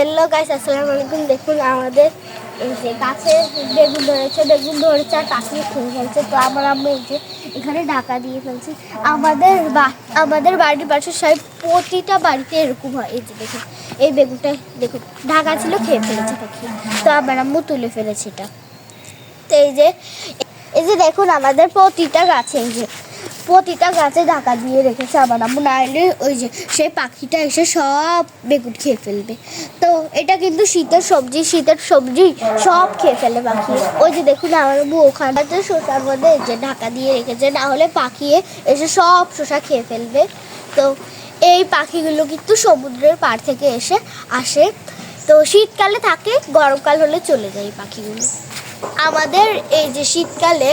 Hello guys আসসালামু আলাইকুম দেখুন, আমাদের, এই যে গাছে বেগুন ধরেছে বেগুন ধরেছে আর পাখি খেয়ে ফেলছে তো আমার আম্মু এই যে এখানে ঢাকা দিয়ে ফেলছে। আমাদের আমাদের বাড়ির পাশে সব প্রতিটা বাড়িতে এরকম হয়। এই যে দেখুন, এই বেগুনটা দেখুন, ঢাকা ছিল, খেয়ে ফেলেছে পাখি। তো আমার আম্মু তুলে ফেলেছে এটা। তো এই যে এই যে দেখুন, আমাদের প্রতিটা গাছে এই যে প্রতিটা গাছে ঢাকা দিয়ে রেখেছে আমার আম্মু নাইলে ওই যে সেই পাখিটা এসে সব বেগুন খেয়ে ফেলবে। তো এটা কিন্তু শীতের সবজি শীতের সবজি সব খেয়ে ফেলে পাখি। ওই যে দেখুন আমার আম্মু ওখানটাতে শসার মধ্যে যে ঢাকা দিয়ে রেখেছে, না হলে পাখি এসে সব শসা খেয়ে ফেলবে। তো এই পাখিগুলো কিন্তু সমুদ্রের পাড় থেকে এসে আসে। তো শীতকালে থাকে, গরমকাল হলে চলে যায় পাখিগুলো। আমাদের এই যে শীতকালে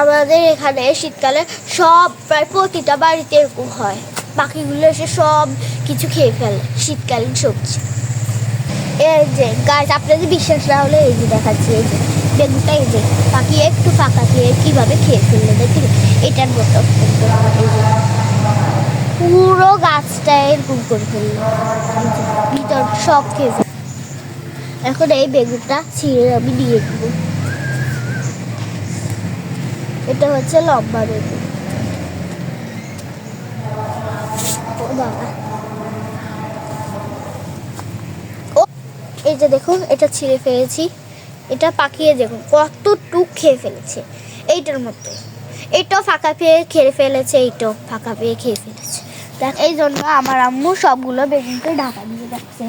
আমাদের এখানে শীতকালে সব প্রায় প্রতিটা বাড়িতে এরকম হয়। পাখিগুলো এসে সব কিছু খেয়ে ফেলে, শীতকালীন সবজি। এই যে গাছ আপনাদের বিশ্বাস না হলে এই যে দেখাচ্ছি, এই যে, বেগুনটা এই যে পাখি একটু ফাঁকা দিয়ে কীভাবে খেয়ে ফেলল দেখি, এটার মতো। পুরো গাছটা এরকম করে ফেলল। ভিতর সব খেয়ে এখন এই বেগুনটা ছিঁড়ে আমি নিয়ে দেবো। এটা হচ্ছে লম্বা বেগুন ও এই যে দেখুন, এটা ছিঁড়ে ফেলেছি। এটা পাকিয়ে দেখুন, কতটুক খেয়ে ফেলেছে। এইটার মধ্যে। এইটাও ফাঁকা পেয়ে খেয়ে ফেলেছে, এইটাও ফাঁকা পেয়ে খেয়ে ফেলেছে। দেখ, এই জন্য আমার আম্মু সবগুলো বেগুনকে ঢাকা দিয়ে রাখছে।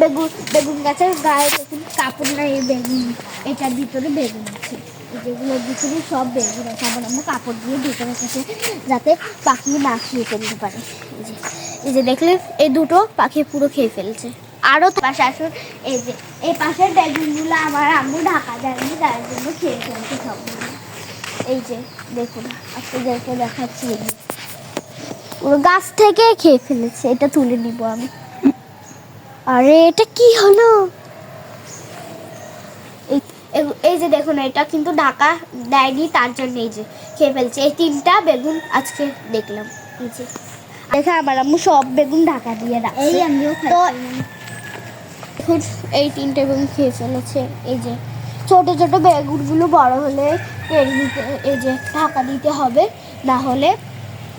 বেগুন বেগুন গাছের গায়ে দেখুন, কাপড় নাই, বেগুন, এটার ভিতরে বেগুন আছে। যেগুলোর ভিতরে সব বেগুন আছে আমার আম্মু কাপড় দিয়ে ঢেকে রেখেছে যাতে পাখি না খেয়ে ফেলতে পারে। এই যে দেখলে, এই দুটো পাখি পুরো খেয়ে ফেলছে। আরও তো পাশে আসুন এই যে, এই পাশের বেগুনগুলো আমার আম্মু ঢাকা দেয়নি তার জন্য খেয়ে ফেলছে সবগুলো। এই যে, দেখুন, আপনাদেরকে দেখাচ্ছি পুরো গাছ থেকে খেয়ে ফেলেছে, এটা তুলে নিব আমি। আরে, এটা কি হলো? এই যে দেখুন এটা কিন্তু ঢাকা দেয়নি তার জন্য এই যে খেয়ে ফেলছে। এই তিনটা বেগুন আজকে দেখলাম। এই যে। দেখে আমার আম্মু সব বেগুন ঢাকা দিয়ে রাখছে। তো দেখুন এই তিনটে বেগুন খেয়ে ফেলেছে। এই যে ছোট ছোট বেগুনগুলো বড় হলে দিতে এই যে ঢাকা দিতে হবে না হলে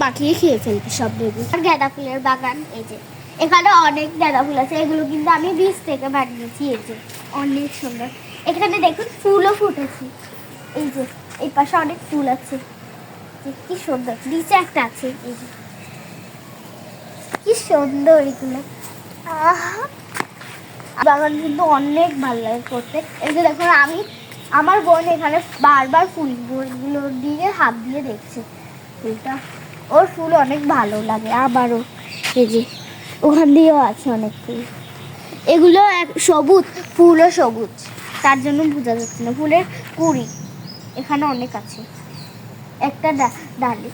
পাঠিয়ে খেয়ে ফেলবে সব বেগুন। আর গাঁদা ফুলের বাগান এই যে। এখানে অনেক গাঁদা ফুল আছে এগুলো কিন্তু আমি বীজ থেকে বানিয়েছি এই যে। অনেক সুন্দর। এখানে দেখুন ফুলও ফুটেছে। এই যে, এই পাশে অনেক ফুল আছে। কি সুন্দর, নিচে একটা আছে, এই যে। কি সুন্দর এগুলো। বাগান কিন্তু অনেক ভালো লাগে করতে। এই যে দেখুন, আমি আমার বোন এখানে বারবার ফুলগুলো দিয়ে হাত দিয়ে দেখছে ফুলটা। ওর ফুল অনেক ভালো লাগে, আবারও এই যে, ওখান দিয়েও আছে অনেক ফুল। এগুলো এক সবুজ, ফুলও সবুজ। তার জন্য বোঝা যাচ্ছে না। ফুলের কুড়ি এখানে অনেক আছে। একটা ডালি।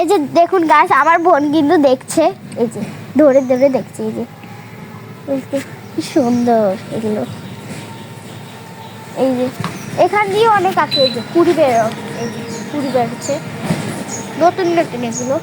এই যে দেখুন গাছ আমার বোন কিন্তু দেখছে। এই যে ধরে ধরে দেখছে এই যে, কি সুন্দর এগুলো। এই যে এখান দিয়ে অনেক আছে। এই যে কুড়ি বেরো এই যে কুড়ি বেরোচ্ছে নতুন নতুন এগুলো।